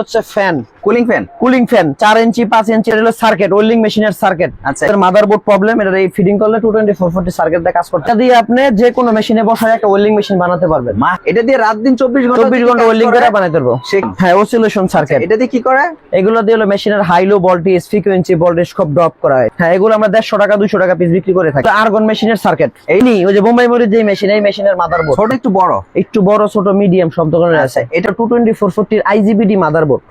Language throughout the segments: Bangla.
হচ্ছে fan cooling fan cooling fan চার ইঞ্চি পাঁচ ইঞ্চি এটা হলো সার্কিট ওয়েল্ডিং মেশিনের সার্কিট আচ্ছা। এর মাদারবোর্ড প্রবলেম এটা এই ফিডিং করলে সার্কিট দিয়ে কাজ করতে দিয়ে আপনি যে কোনো মেশিনে বসায় একটা ওয়েল্ডিং মেশিন বানাতে পারবেন। এটা দিয়ে রাত দিন চব্বিশ ঘণ্টা চব্বিশ যদি ঘণ্টা ওয়েল্ডিং করে, বানাতে পারব হ্যাঁ অসিলেশন সার্কিট এটা দিয়ে কি করে? এগুলো দিয়ে হলো মেশিনের high low voltage frequency voltage খুব ড্রপ করা হয়। হ্যাঁ এগুলো আমরা দেড়শো টাকা দুশো টাকা পিস বিক্রি করে থাকি। আর্গন মেশিনের সার্কিট এই নি ওই যে বোম্বাই মরির যে মেশিন এই মেশিনের মাদারবোর্ড ছোট একটু বড়? একটু বড় ছোট মিডিয়াম সব ধরনের আছে। এটা টু টোয়েন্টি ফোর মাদারবোর্ড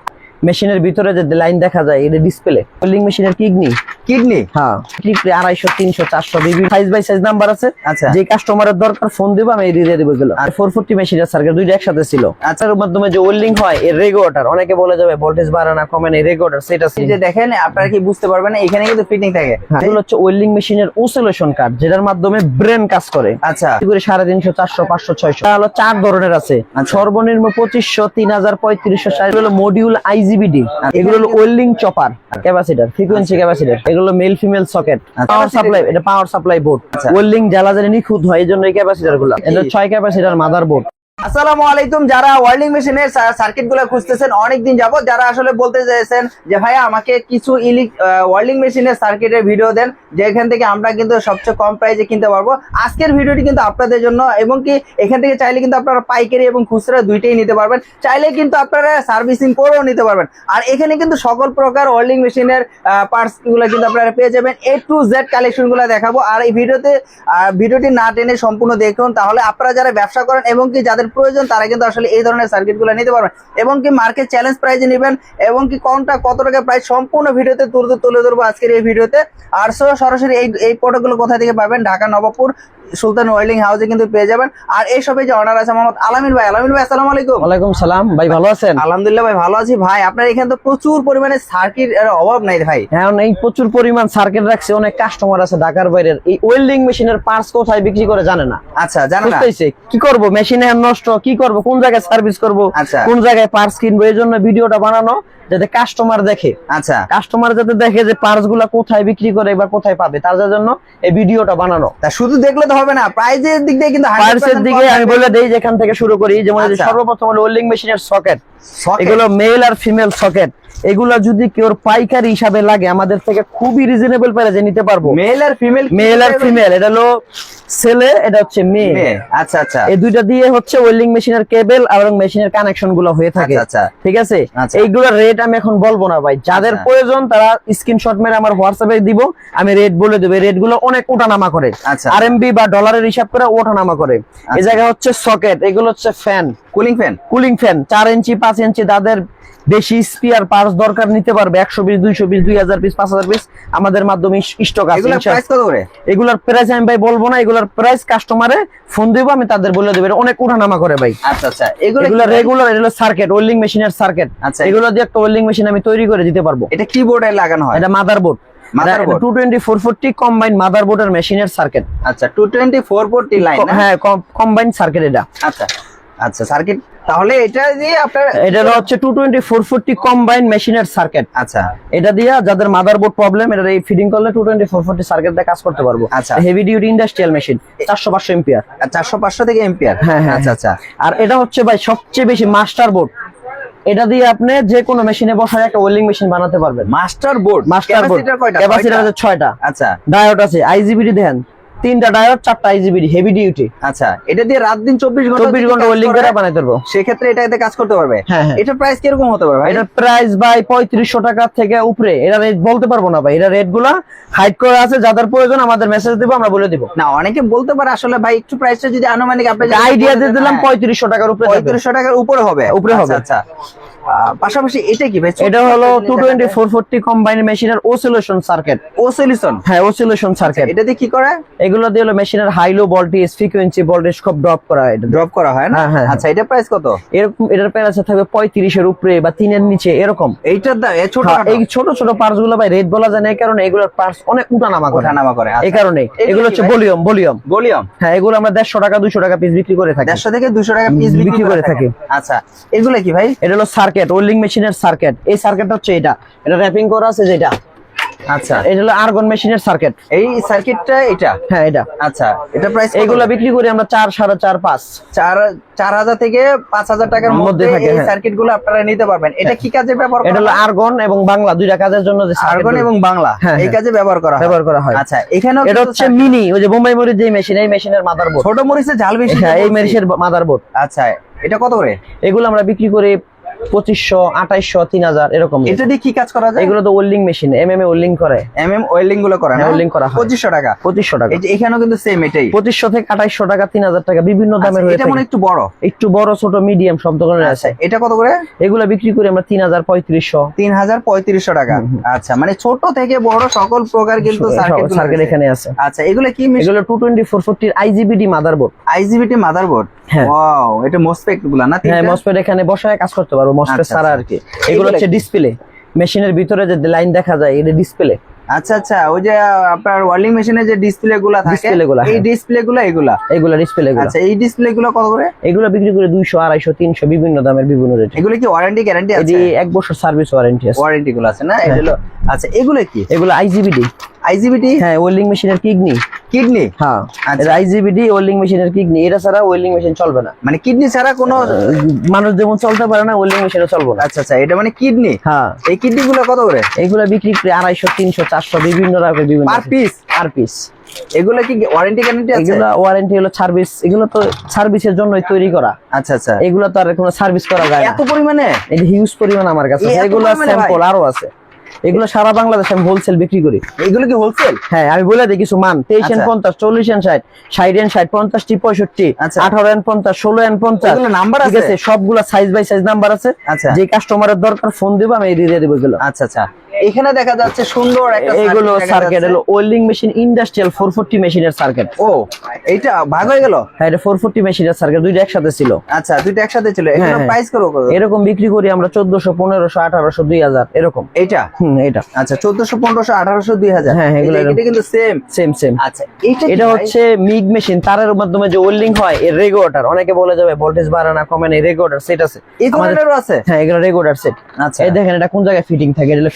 মেশিনের ভিতরে যে লাইন দেখা যায় এটা ডিসপ্লে ওয়েল্ডিং মেশিনের কিডনি। কিডনি? হ্যাঁ। কিডনি আড়াইশো তিনশো চারশো বিভিন্ন সাইজ বাই সাইজ নাম্বার আছে। আচ্ছা। যে কাস্টমারের দরকার ফোন দিব আমি দিয়ে দেবো এগুলো। আর ফোর ফোরটি মেশিনের সার্কিট দুইটা একসাথে ছিল। আচ্ছার মাধ্যমে যে ওয়েল্ডিং হয় এর রেগুলেটর অনেকে বলে যাবে ভোল্টেজ বাড়ে না কমে না রেগুলেটর সেটা যে দেখেন আপনারা কি বুঝতে পারবেন এখানে কিন্তু ফিটিং থাকে। হ্যাঁ, এগুলো হচ্ছে ওয়েল্ডিং মেশিনের ওসিলেশন কার্ড যেটার মাধ্যমে ব্রেন কাজ করে। আচ্ছা। করে সাড়ে তিনশো চারশো পাঁচশো ছয়শো। হলো চার ধরনের আছে। আচ্ছা। সর্বনিম্ন পঁচিশশো তিন হাজার পঁয়ত্রিশশো হলো মডিউল আইজিবিডি এগুলো হলো welding chopper capacitor frequency capacitor এগুলো male female socket. Power supply এটা পাওয়ার সাপ্লাই বোর্ড। ওয়েল্ডিং জ্বালা জানি নিখুঁত হয় এই জন্য এই ক্যাপাসিটারগুলো। এটা ছয় ক্যাপাসিটার মাদার বোর্ড আসসালামু আলাইকুম। যারা ওয়েল্ডিং মেশিনের সার্কিটগুলো খুঁজতেছেন, অনেকদিন যাবত যারা আসলে বলতে চাইছেন যে, ভাইয়া, আমাকে কিছু ইলিক ওয়েল্ডিং মেশিনের সার্কিটের ভিডিও দেন, যেখান থেকে আমরা কিন্তু সবচেয়ে কম প্রাইসে কিনতে পারব। আজকের ভিডিওটি কিন্তু আপনাদের জন্য, এবং কি এখান থেকে চাইলে কিন্তু আপনারা পাইকারি এবং খুচরা দুইটাই নিতে পারবেন। চাইলে কিন্তু আপনারা সার্ভিসিং করেও নিতে পারবেন। আর এখানে কিন্তু সকল প্রকার ওয়েল্ডিং মেশিনের পার্টসগুলো কিন্তু আপনারা পেয়ে যাবেন। এ টু জেড কালেকশনগুলো দেখাবো। আর এই ভিডিওতে ভিডিওটি না টেনে সম্পূর্ণ দেখুন, তাহলে আপনারা যারা ব্যবসা করেন, এবং কি যাদের প্রয়োজন, তারা কিন্তু আসলে এই ধরনের সার্কিটগুলো নিতে পারবেন এবং কি মার্কেট চ্যালেঞ্জ প্রাইজে নেবেন, এবং কি কোনটা কত টাকা প্রাইস সম্পূর্ণ ভিডিওতে তুলে তুলে ধরবো আজকের এই ভিডিওতে। আর সরাসরি এই এই প্রোডাক্টগুলো কোথা থেকে পাবেন? ঢাকা, নবাবপুর সুলতান ওয়েল্ডিং হাউসে কিন্তু পেয়ে যাবেন। আর এই সবে যে অর্ডার আছে মোহাম্মদ আলামিন ভাই। আলামিন ভাই আসসালামু আলাইকুম। ওয়ালাইকুম সালাম। ভাই ভালো আছেন? আলহামদুলিল্লাহ ভাই ভালো আছি। ভাই আপনার এখানে তো প্রচুর পরিমাণে সার্কিট এর অভাব নাই ভাই। এখন এই প্রচুর পরিমাণ সার্কিট রাখছে। অনেক কাস্টমার আছে ঢাকার বাইরের। এই ওয়েল্ডিং মেশিনের পার্টস কোথায় বিক্রি করে জানে না। আচ্ছা জানো না। কি করব? মেশিনে নষ্ট। কি করব? কোন জায়গায় সার্ভিস করব? আচ্ছা। কোন জায়গায় পার্টস কিনবো? এই জন্য ভিডিওটা বানানো। যাতে কাস্টমার দেখে। আচ্ছা। কাস্টমার যাতে দেখে যে পার্টসগুলা কোথায় বিক্রি করে বা কোথায় পাবে তার জন্য এই ভিডিওটা বানানো। তা শুধু দেখলে তো হবে না প্রাইজের দিক দিয়ে কিন্তু 100% দিকে আমি বলে দেই যেখান থেকে শুরু করি যেমন আচ্ছা। সর্বপ্রথম হলো ওয়েল্ডিং মেশিনের সকেট এগুলো মেল আর ফিমেল সকেট এগুলা যদি কেউ পাইকারি হিসাবে লাগে আমাদের থেকে খুবই রিজনেবল প্রাইসে নিতে পারব। মেল আর ফিমেল মেল আর ফিমেল এটা হলো ছেলে এটা হচ্ছে মেয়ে। আচ্ছা আচ্ছা। এই দুইটা দিয়ে হচ্ছে ওয়েল্ডিং মেশিনের কেবল এবং মেশিনের কানেকশনগুলো হয়ে থাকে। আচ্ছা, আচ্ছা। ঠিক আছে? আচ্ছা। এইগুলোর রেট আমি এখন বলব না ভাই। যাদের আচ্ছা। প্রয়োজন তারা স্ক্রিনশট মেরে আমার হোয়াটসঅ্যাপে দিব। আমি রেট বলে দেবো। রেটগুলো অনেক ওঠানামা করে। আচ্ছা। আরএমবি বা ডলারের হিসাব করে ওঠানামা করে। এই আচ্ছা। জায়গায় হচ্ছে সকেট এগুলো হচ্ছে fan cooling fan cooling fan চার ইঞ্চি পাঁচ ইঞ্চি তাদের বেশি স্পিয়ার পার্স দরকার নিতে পারবে একশো পিস দুইশো পিস দুই হাজার পিস পাঁচ হাজার পিস আমাদের মাধ্যমে স্টক আছে এগুলার প্রাইস আমি ভাই বলব না। এগুলার প্রাইস কাস্টমারে ফোন দিব আমি তাদের বলে দেবো। এটা অনেক উঠানামা করে ভাই। আচ্ছা আচ্ছা। এগুলো রেগুলার এগুলো সার্কিট ওয়েল্ডিং মেশিনের সার্কিট আচ্ছা। এগুলো দিয়ে একটা ওয়েল্ডিং মেশিন আমি তৈরি করে দিতে পারব। এটা কিবোর্ডে লাগানো হয়? এটা motherboard Motherboard? Two twenty combine মাদারবোর্ডের মেশিনের সার্কিট আচ্ছা two twenty four forty line হ্যাঁ কম্বাইন সার্কিট এটা। আচ্ছা আচ্ছা সার্কিট তাহলে এটা দিয়ে আপনার এটা হচ্ছে two twenty four forty combine মেশিনের সার্কিট আচ্ছা। এটা দিয়ে যাদের মাদারবোর্ড প্রবলেম এটা এই ফিডিং করলে সার্কিট দিয়ে কাজ করতে পারব। আচ্ছা। হেভি ডিউটি ইন্ডাস্ট্রিয়াল মেশিন চারশো পাঁচশো এম্পিয়ার চারশো পাঁচশো থেকে এম্পিয়ার হ্যাঁ, হ্যাঁ, আচ্ছা আচ্ছা। আর এটা হচ্ছে ভাই সবচেয়ে বেশি মাস্টার বোর্ড এটা দিয়ে আপনি যে কোনো মেশিনে বসার একটা ওয়েলিং মেশিন বানাতে পারবেন। মাস্টার বোর্ড মাস্টার বোর্ড কয়টা? ক্যাপাসিটার আছে 6টা আচ্ছা। ডায়োড আছে আইজিবিডি দেখেন। তিনটা ডায়োড চারটা আইজিবিডি হেভি ডিউটি আচ্ছা এটা দিয়ে রাত দিন চব্বিশ ঘণ্টা চব্বিশ ঘণ্টা ওয়েল্ডিং করে, করে বানাতে পারব সেক্ষেত্রে এটাতে কাজ করতে পারবে। হ্যাঁ, হ্যাঁ। এটা প্রাইস কীরকম হতে পারবে ভাই? এটার প্রাইস ভাই পঁয়ত্রিশশো টাকা থেকে উপরে। এটা রেট বলতে পারব না ভাই। এটা রেটগুলা হাইড করা আছে যাদের প্রয়োজন আমাদের মেসেজ দিব আমরা বলে দিব। না অনেকে বলতে পারে আসলে ভাই একটু প্রাইসটা যদি আনুমানিক আপনি আইডিয়া দিয়ে দিলাম হ্যাঁ, পঁয়ত্রিশশো টাকার উপরে। পঁয়ত্রিশশো টাকার উপরে হবে। উপরে হবে। আচ্ছা, আচ্ছা আহ, পাশাপাশি এটা কি ভাই? এটা হলো two twenty four forty combine মেশিনের ওসিলেশন সার্কিট ও সলিউশন হ্যাঁ ওসিলেশন সার্কিট এটা দিয়ে কি করে? এগুলো দিয়ে হলো মেশিনের high low voltage frequency voltage খুব ড্রপ করা হয় এটা ড্রপ করা হয় না? হ্যাঁ, হ্যাঁ, আচ্ছা এটা প্রাইস কত? এটার প্রাইস থাকবে পঁয়ত্রিশের উপরে বা তিনের নিচে এরকম। এইটার দাম এ ছোট হ্যাঁ, এই ছোট ছোট পার্টসগুলো ভাই রেট বলা যায় না এই কারণে এগুলোর পার্টস অনেক উঠানামা করে। ওঠানামা করে এই কারণে। এগুলো হচ্ছে ভলিউম ভলিউম ভলিউম হ্যাঁ এগুলো আমরা দেড়শো টাকা দুশো টাকা পিস বিক্রি করে থাকি। দেড়শো থেকে দুশো টাকা পিস বিক্রি বিক্রি করে করে থাকি। আচ্ছা এগুলো কি ভাই? এটা হলো সার্কিট ওয়েল্ডিং মেশিনের সার্কিট এই সার্কিটটা হচ্ছে এটা। এটা র্যাপিং করা আছে যেটা। আচ্ছা। এটা হলো আর্গন মেশিনের সার্কিট এই সার্কিটটা এটা? হ্যাঁ এটা। আচ্ছা এটা প্রাইস এগুলা বিক্রি করি আমরা চার সাড়ে চার পাঁচ। চার চার হাজার থেকে পাঁচ হাজার টাকার মধ্যে থাকে, এই হ্যাঁ। সার্কিটগুলো আপনারা নিতে পারবেন। এটা কি কাজে ব্যবহার এটা হলো আর্গন এবং বাংলা দুইটা কাজের জন্য যে আর্গন এবং বাংলা হ্যাঁ, এই হ্যাঁ। কাজে ব্যবহার করা ব্যবহার করা হয়। আচ্ছা এখানেও এটা হচ্ছে মিনি ওই যে বোম্বাই মরিচ যে মেশিন এই মেশিনের মাদারবোর্ড ছোট মরিচে ঝাল বেশি হ্যাঁ এই। মেশিনের মাদারবোর্ড আচ্ছা এটা কত করে? এগুলো আমরা বিক্রি করি পঁচিশশো আঠাইশশো তিন হাজার এরকম এটা দিয়ে কি কাজ করা যায়? এগুলো তো welding machine M M A welding করে। এম এম ওয়েল্ডিংগুলো করা হ্যাঁ, welding করা পঁচিশশো টাকা। পঁচিশশো টাকা। এখানেও কিন্তু সেম এটাই। পঁচিশশো থেকে আঠাইশশো টাকা তিন হাজার টাকা বিভিন্ন দামের আচ্ছা, এটা মনে হয় একটু বড়? একটু বড় ছোট মিডিয়াম সব ধরনের আচ্ছা আছে। এটা কত করে? এগুলা বিক্রি করি আমরা তিন হাজার পঁয়ত্রিশশো। তিন হাজার পঁয়ত্রিশশো টাকা। আচ্ছা মানে ছোট থেকে বড় সকল প্রকার কিন্তু সার্কিট সার্কেল এখানে আছে। আচ্ছা এগুলো কি এগুলো টু টোয়েন্টি ফোর ফোরটির আইজিবিডি মাদারবোর্ড আইজিবিটি মাদারবোর্ড হ্যাঁ। ওয়াও এটা মোসপেক্টগুলা না হ্যাঁ? মসপেট এখানে বসায় কাজ করতে পারব মসপেট আচ্ছা, ছাড়া আচ্ছা। আর কি। এগুলো হচ্ছে ডিসপ্লে মেশিনের ভিতরে যে লাইন দেখা যায় এটা ডিসপ্লে আচ্ছা আচ্ছা ওই যে আপনার ওয়ার্লিং মেশিনে যে ডিসপ্লে গুলা থাকে এই হ্যাঁ। ডিসপ্লে গুলা এগুলা? এগুলো ডিসপ্লে এগুলো আচ্ছা এই ডিসপ্লে গুলো কত করে? এগুলো বিক্রি করে দুইশো আড়াইশো তিনশো বিভিন্ন দামের বিভিন্ন রেট এগুলো কি ওয়ারেন্টি গ্যারান্টি আছে? এক বছর সার্ভিস ওয়ারেন্টি আছে। ওয়ারেন্টি গুলো আছে না? এগুলো আচ্ছা এগুলো কি? এগুলো আইজিবিডি আইজিবিটি হ্যাঁ ওয়েল্ডিং মেশিনের কিডনি কিডনি হ্যাঁ আচ্ছা। আইজিবিডি ওয়েল্ডিং মেশিনের কিডনি এটা ছাড়া ওয়েল্ডিং মেশিন চলবে না। মানে কিডনি ছাড়া কোনো মানুষ যেমন চলতে পারে না ওয়েল্ডিং মেশিনও চলবে না। আচ্ছা আচ্ছা এটা মানে কিডনি হ্যাঁ। এই কিডনি গুলো কত করে? এগুলো বিক্রি করে আড়াইশো তিনশো চারশো বিভিন্ন রকমের বিভিন্ন পার পিস পার পিস এগুলো কি ওয়ারেন্টি গ্যারান্টি আছে? এগুলো ওয়ারেন্টি হলো সার্ভিস এগুলো তো সার্ভিসের জন্যই তৈরি করা। আচ্ছা আচ্ছা। এগুলো তো আর কোনো সার্ভিস করা যায় না। এত পরিমাণে? এটা হিউজ পরিমাণ আমার কাছে এগুলো স্যাম্পল আরও আছে। এগুলো সারা বাংলাদেশে আমি হোলসেল বিক্রি করি। এগুলো কি হোলসেল হ্যাঁ আমি বলে দিই কিছু মান। তেইশ এন আচ্ছা। পঞ্চাশ চল্লিশ এন ষাট ষাট এন ষাট পঞ্চাশটি পঁয়ষট্টি আচ্ছা। আঠারো এন পঞ্চাশ ষোলো এন পঞ্চাশ। নাম্বার ঠিক আছে? সবগুলো সবগুলা সাইজ বাই সাইজ নাম্বার আছে। আচ্ছা। যে কাস্টমারের দরকার ফোন দেবো আমি দিয়ে দেবো এগুলো। আচ্ছা আচ্ছা। এখানে দেখা যাচ্ছে সুন্দর একটা এগুলো সার্কিট হলো welding machine industrial four forty মেশিনের সার্কিট ও এইটা ভাগ হয়ে গেল? হ্যাঁ এটা ফোর ফোরটি মেশিনের সার্কিট দুইটা একসাথে ছিল। আচ্ছা দুইটা একসাথে ছিল। এগুলো হ্যাঁ, হ্যাঁ। প্রাইস করো? এরকম বিক্রি করি আমরা চোদ্দশো পনেরোশো আঠারোশো দুই হাজার এরকম। এইটা? হুম এটা আচ্ছা চোদ্দশো পনেরোশো আঠারোশো দুই হাজার। হ্যাঁ, হ্যাঁ, এগুলো এটা কিন্তু সেম সেম সেম আচ্ছা এইটা এটা হচ্ছে মিগ মেশিন তারের মাধ্যমে যে ওয়েল্ডিং হয় এর রেগুলেটর অনেকে বলে যাবে ভোল্টেজ বাড়ে না কমে না রেগুলেটর সেট আছে। এই ধরনেরও আছে? হ্যাঁ এগুলো রেগুলেটর সেট আচ্ছা। এই দেখেন এটা কোন জায়গায় ফিটিং থাকে? এটা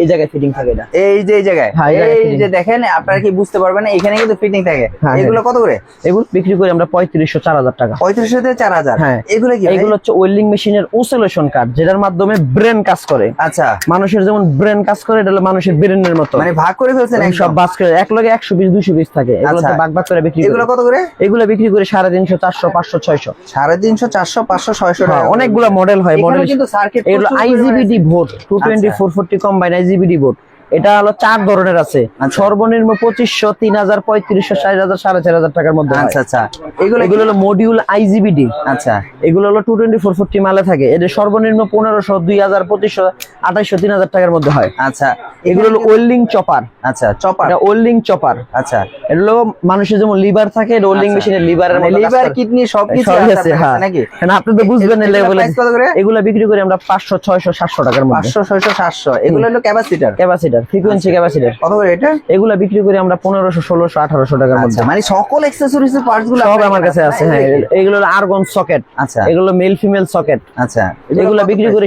এই জায়গায় ফিটিং থাকে এটা। এই যে এই জায়গায়? হ্যাঁ, এই। যে দেখেন আপনারা কি বুঝতে পারবেন এখানে কিন্তু ফিটিং থাকে। হ্যাঁ, এগুলো কত করে? এগুলো বিক্রি করি আমরা পঁয়ত্রিশশো চার হাজার টাকা। পঁয়ত্রিশশো থেকে চার হাজার। হ্যাঁ। এগুলো কি এগুলো হচ্ছে ওয়েল্ডিং মেশিনের ওসেলেশন কার্ড যেটার মাধ্যমে ব্রেন কাজ করে। আচ্ছা। মানুষের যেমন ব্রেন কাজ করে এটা হলো মানুষের ব্রেনের মতো। মানে ভাগ করে ফেলছেন সব বাস করে এক লগে একশো বিশ দুইশো বিশ থাকে। এগুলো আচ্ছা। বাগ বাগ করে বিক্রি এগুলো কত করে? এগুলো বিক্রি করে সাড়ে তিনশো চারশো পাঁচশো ছয়শো। সাড়ে তিনশো চারশো পাঁচশো ছয়শো হ্যাঁ, অনেকগুলো মডেল হয় মডেল কিন্তু সার্কিট এগুলো IGBT vote two twenty four forty combine IGBT vote এটা হলো চার ধরনের আছে। আচ্ছা। সর্বনিম্ন পঁচিশশো তিন হাজার পঁয়ত্রিশশো ষাট হাজার সাড়ে চার হাজার টাকার মধ্যে আচ্ছা আচ্ছা। এগুলো এগুলো হলো মডিউল আইজিবিডি আচ্ছা। এগুলো হলো টু টোয়েন্টি ফোর ফোরটি মালে থাকে। এদের সর্বনিম্ন পনেরোশো দুই হাজার পঁচিশশো আঠাইশো তিন হাজার টাকার মধ্যে হয়। আচ্ছা। এগুলো হলো ওয়েল্ডিং চপার আচ্ছা চপার এটা ওয়েল্ডিং চপার আচ্ছা। এটা হলো মানুষের যেমন লিভার থাকে এটা ওয়েল্ডিং। মেশিনের লিভারের মানে লিভার কিডনি সব কিছু আছে হ্যাঁ। নাকি? কেন আপনি তো বুঝবেন না এগুলো? এগুলো বিক্রি করি আমরা পাঁচশো ছয়শো সাতশো টাকার মধ্যে। পাঁচশো ছয়শো সাতশো। এগুলো হলো ক্যাপাসিটার ক্যাপাসিটার ফ্রিকোয়েন্সি ক্যাপাসিটার কত করে এটা? এগুলো বিক্রি করি আমরা টাকার মধ্যে। আচ্ছা মানে সকল অ্যাক্সেসরিজ এর পার্টসগুলো সব আমার কাছে আছে হ্যাঁ। এগুলো আর্গন সকেট আচ্ছা। এগুলো মেল ফিমেল সকেট আচ্ছা। এগুলো বিক্রি? করি?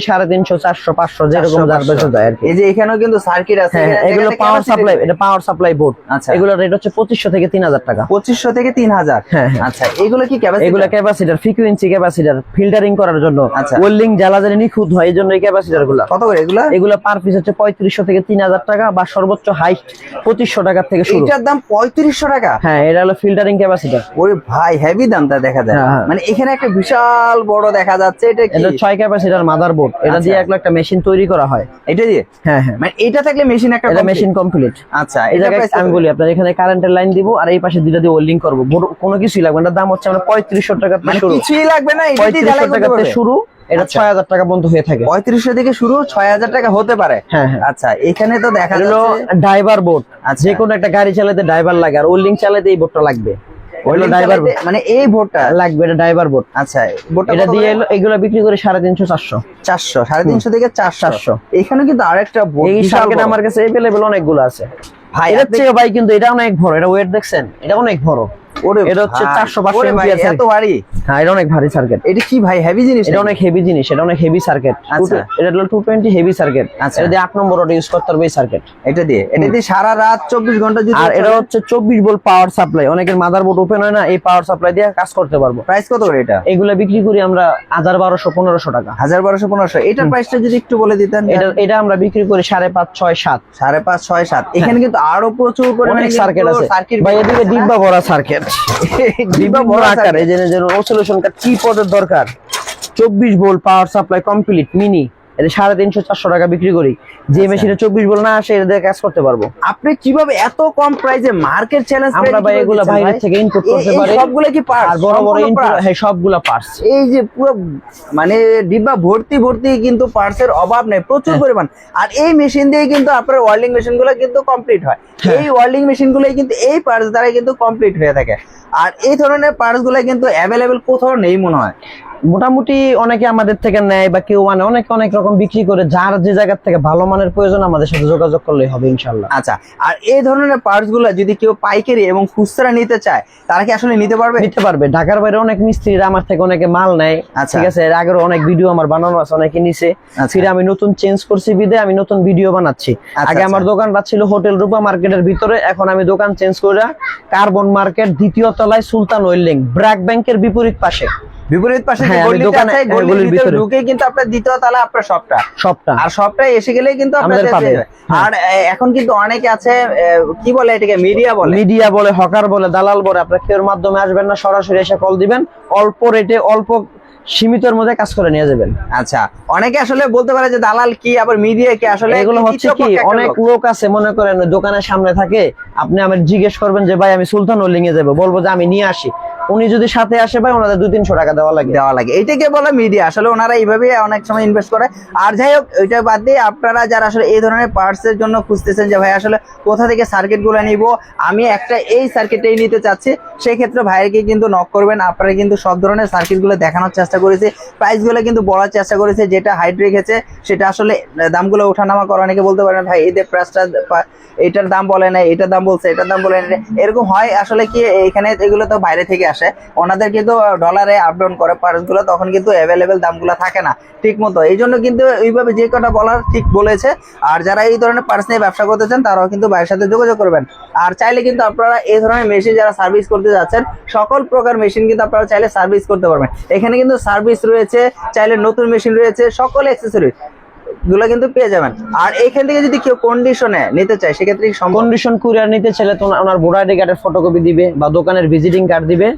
যেরকম 400, যার বেচা যায় আর এই যে এখানেও কিন্তু সার্কিট আছে হ্যাঁ এগুলো পাওয়ার সাপ্লাই এটা পাওয়ার সাপ্লাই বোর্ড আচ্ছা। এগুলোর রেট হচ্ছে পঁচিশশো থেকে তিন হাজার টাকা। পঁচিশশো থেকে তিন হাজার। হ্যাঁ, হ্যাঁ। আচ্ছা এগুলো কি এগুলো ক্যাপাসিটার ফ্রিকোয়েন্সি ক্যাপাসিটার ফিল্টারিং করার জন্য। আচ্ছা। ওয়েল্ডিং জ্বালা জানি নিখুঁত হয় এই জন্য এই ক্যাপাসিটারগুলো। কত করে এগুলো? এগুলো পার পিস হচ্ছে পঁয়ত্রিশশো থেকে তিন হাজার টাকা বা সর্বোচ্চ হাইট পঁচিশশো টাকা থেকে শুরু। এইটার দাম পঁয়ত্রিশশো টাকা? হ্যাঁ এটা হলো ফিল্টারিং ক্যাপাসিটার ওরে ভাই হেভি দামটা দেখা যায়। হ্যাঁ, হ্যাঁ। মানে এখানে একটা বিশাল বড় দেখা যাচ্ছে এটা এটা ছয় ক্যাপাসিটার মাদার বোর্ড এটা দিয়ে আচ্ছা। এক একটা মেশিন তৈরি করা হয়। এটা দিয়ে? হ্যাঁ হ্যাঁ। মানে এটা থাকলে মেশিন একটা এটা মেশিন কমপ্লিট আচ্ছা এই জায়গায় আমি বলি আপনার এখানে কারেন্টের লাইন দিব আর এই পাশে দুইটা দিয়ে ওয়েল্ডিং করব। কোনো কিছুই লাগবে না। এটার দাম হচ্ছে আমরা পঁয়ত্রিশশো টাকা থেকে মানে শুরু। কিছুই লাগবে না দিয়ে পঁয়ত্রিশশো টাকা শুরু। এটা আচ্ছা। ছয় হাজার টাকা পর্যন্ত হয়ে থাকে। পঁয়ত্রিশশো থেকে শুরু ছয় হাজার টাকা হতে পারে। হ্যাঁ হ্যাঁ। আচ্ছা এখানে তো দেখা যাচ্ছে ড্রাইভার বোর্ড। যে কোনো একটা গাড়ি চালাতে ড্রাইভার লাগে আর ওয়েল্ডিং চালাতে এই বোর্ডটা লাগবে। ড্রাইভার মানে এই লাগবে এটা ড্রাইভার বোর্ড আচ্ছা এটা দিয়ে এগুলো বিক্রি করে সাড়ে তিনশো চারশো। চারশো সাড়ে তিনশো থেকে চারশো। চারশো। এখানে কিন্তু আরেকটা এই সার্কিট আমার কাছে এভেলেবেল অনেকগুলো আছে। ভাই আপনি- থেকে ভাই কিন্তু এটা অনেক বড় এটা ওয়েট দেখছেন? এটা অনেক বড়। এটা হচ্ছে 400 ওরে ভাই, এত ভারী। হ্যাঁ এটা অনেক ভারী সার্কিট এটা কি ভাই হেভি জিনিস এটা অনেক হেভি জিনিস এটা অনেক হেভি সার্কিট আচ্ছা। এটা হলো টু টোয়েন্টি হেভি সার্কিট আচ্ছা। এটা দিয়ে নম্বর ওটা ইউজ করতে পারবে সার্কিট এটা দিয়ে? এটা দিয়ে সারা রাত চব্বিশ ঘণ্টা যদি আর এটা হচ্ছে চব্বিশ ভোল্ট পাওয়ার সাপ্লাই অনেকের মাদারবোর্ড ওপেন হয় না এই পাওয়ার সাপ্লাই দিয়ে কাজ করতে পারব। প্রাইস কত করে এটা? এগুলা বিক্রি করি আমরা হাজার বারোশো পনেরোশো টাকা। হাজার বারোশো পনেরোশো। এটার প্রাইসটা যদি একটু বলে দিতেন এটা এটা আমরা বিক্রি করি সাড়ে পাঁচ ছয় সাত। সাড়ে পাঁচ ছয় সাত। এখানে কিন্তু আরও প্রচুর পরিমাণে সার্কিট আছে। ভাই এদিকে ডিব্বা ভরা সার্কিট ডিব্বা ভরা আকার এই যে ওসিলেশন কার কি পদের দরকার। চব্বিশ volt power supply complete mini এটা সাড়ে তিনশো চারশো টাকা বিক্রি করি। যে আচ্ছা। মেশিনে চব্বিশ ভোল্ট না আসে এটা দিয়ে কাজ করতে পারব। আপনি কীভাবে এত কম প্রাইসে মার্কেট চ্যালেঞ্জ আমরা ভাই এগুলা বাইরে থেকে ইনপুট করতে পারি। সবগুলো কি পার্ট আর বড় বড় ইনপুট হ্যাঁ সবগুলা পার্টস এই যে পুরো মানে ডিব্বা ভর্তি ভর্তি কিন্তু পার্টসের অভাব নেই প্রচুর হ্যাঁ। পরিমাণ। আর এই মেশিন দিয়ে কিন্তু আপনার ওয়ার্ল্ডিং মেশিনগুলো কিন্তু কমপ্লিট হয়। হ্যাঁ। এই ওয়ার্ল্ডিং মেশিন গুলোই কিন্তু এই পার্টস দ্বারা কিন্তু কমপ্লিট হয়ে থাকে। আর এই ধরনের পার্টসগুলো কিন্তু অ্যাভেলেবেল কোথাও নেই মনে হয়। মোটামুটি অনেকে আমাদের থেকে নেয় বা কেউ মানে অনেক অনেক রকম বিক্রি করে যার যে জায়গা থেকে ভালো মানের প্রয়োজন আমাদের সাথে যোগাযোগ করলেই হবে ইনশাল্লাহ আচ্ছা আর এই ধরনের পার্টসগুলো যদি কেউ পাইকারি এবং খুচরা নিতে চায় তারা কি আসলে নিতে পারবে? নিতে পারবে। ঢাকার বাইরে অনেক মিস্ত্রিরা আমার থেকে অনেকে মাল নেয়। আচ্ছা। ঠিক আছে এর আগের অনেক ভিডিও আমার বানানো আছে অনেকে নিছে। আচ্ছা। ফিরে আমি নতুন চেঞ্জ করছি বিদে আমি নতুন ভিডিও বানাচ্ছি। আচ্ছা, আগে আমার। দোকানটা ছিল হোটেল রূপা মার্কেটের ভিতরে এখন আমি দোকান চেঞ্জ করে কার্বন মার্কেট দ্বিতীয় তলায় সুলতান ওয়েল্ডিং ব্র্যাক ব্যাংকের বিপরীত পাশে। বিপরীত পাশে যে হ্যাঁ, গলিটা আছে হ্যাঁ, গলির ভিতরে। ঢুকে কিন্তু আপনার দ্বিতীয় তলা আপনার শপটা সবটা। আর সবটাই এসে গেলেই কিন্তু আপনাদের পাবে। আর এখন কিন্তু অনেকে আছে কি বলে এটাকে? মিডিয়া বলে। মিডিয়া বলে হকার বলে দালাল বলে। আপনার মাধ্যমে আসবেন না সরাসরি এসে কল দিবেন। অল্প রেটে অল্প সীমিতর মধ্যে কাজ করে নিয়ে যাবেন। আচ্ছা অনেকে আসলে বলতে পারে যে দালাল কি আবার মিডিয়া কি? আসলে এগুলো হচ্ছে কি অনেক লোক। লোক আছে মনে করেন দোকানের সামনে থাকে। আপনি আমার জিজ্ঞেস করবেন যে ভাই আমি সুলতান ওলিং এ যাব। বলব যে আমি নিয়ে আসি। উনি যদি সাথে আসে ভাই, ওনাদের দুই তিনশো টাকা দেওয়া লাগে। দেওয়া লাগে। এটাকে বলে? মিডিয়া আসলে ওনারা এইভাবে অনেক সময় ইনভেস্ট করে। আর যাই হোক, ওইটা বাদ দিয়ে আপনারা যারা আসলে এই ধরনের পার্টসের জন্য খুঁজতেছেন যে, ভাই, আসলে কোথা থেকে সার্কিটগুলো নিব? আমি একটা এই সার্কিটেই নিতে চাচ্ছি। সেই ক্ষেত্রে ভাইয়েরকে কিন্তু নক করবেন। আপনারা কিন্তু সব ধরনের সার্কিটগুলো দেখানোর চেষ্টা করেছে। প্রাইসগুলো কিন্তু বলার চেষ্টা করেছে, যেটা হাইট রেখেছে, সেটা আসলে দামগুলো ওঠানামা করা অনেকে বলতে পারেন ভাই এদের প্রাইসটা এটার দাম বলে না এটার দাম বলছে, এটার দাম বলে না এরকম হয় আসলে কি, এখানে এগুলো তো বাইরে থেকে আসে। ওনাদের কিন্তু ডলারে আপ ডাউন করে পার্সগুলো, তখন কিন্তু অ্যাভেলেবেল দামগুলো থাকে না, ঠিক মতো। এই জন্য কিন্তু এইভাবে যে কটা বলার ঠিক বলেছে। আর যারা এই ধরনের পার্স নিয়ে ব্যবসা করতে চান তারাও কিন্তু ভাইয়ের সাথে যোগাযোগ করবেন। আর চাইলে কিন্তু আপনারা এই ধরনের মেশিন যারা সার্ভিস করতে যাচ্ছেন, সকল প্রকার মেশিন কিন্তু আপনারা চাইলে সার্ভিস করতে পারবেন। এখানে কিন্তু সার্ভিস রয়েছে, চাইলে নতুন মেশিন রয়েছে, সকল অ্যাক্সেসরি গুলো কিন্তু পেয়ে যাবেন। আর এখান থেকে যদি কেউ কন্ডিশনে নিতে চায়, সেক্ষেত্রে কন্ডিশন কুরিয়ার নিতে চাইলে তো ওনা- ওনার ভোটার আইডি কার্ডের ফটোকপি দিবে বা দোকানের ভিজিটিং কার্ড দিবে।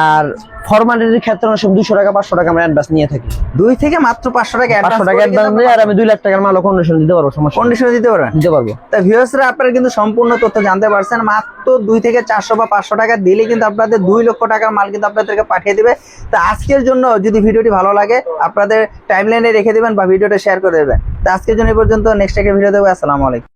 আর ফরমালিটির ক্ষেত্রে অনেক সময় দুশো টাকা পাঁচশো টাকা আমরা অ্যাডভান্স নিয়ে থাকি। দুই থেকে মাত্র পাঁচশো টাকা পাঁচশো টাকা অ্যাডভান্স দিয়ে আর আমি দুই লাখ টাকার মালও কন্ডিশন দিতে পারব সমস্যা। কন্ডিশনে দিতে পারবেন? দিতে পারব। তা ভিউয়ার্সরা আপনারা কিন্তু সম্পূর্ণ তথ্য জানতে পারছেন। মাত্র দুই থেকে চারশো বা পাঁচশো টাকা দিলে কিন্তু আপনাদের দুই লক্ষ টাকার মাল কিন্তু আপনাদেরকে পাঠিয়ে দিবে। তা আজকের জন্য যদি ভিডিওটি ভালো লাগে আপনাদের টাইমলাইনে রেখে দিবেন বা ভিডিওটা শেয়ার করে দেবেন। তা আজকের জন্য এই পর্যন্ত। নেক্সট একটা ভিডিও দেবো। আসসালামু আলাইকুম।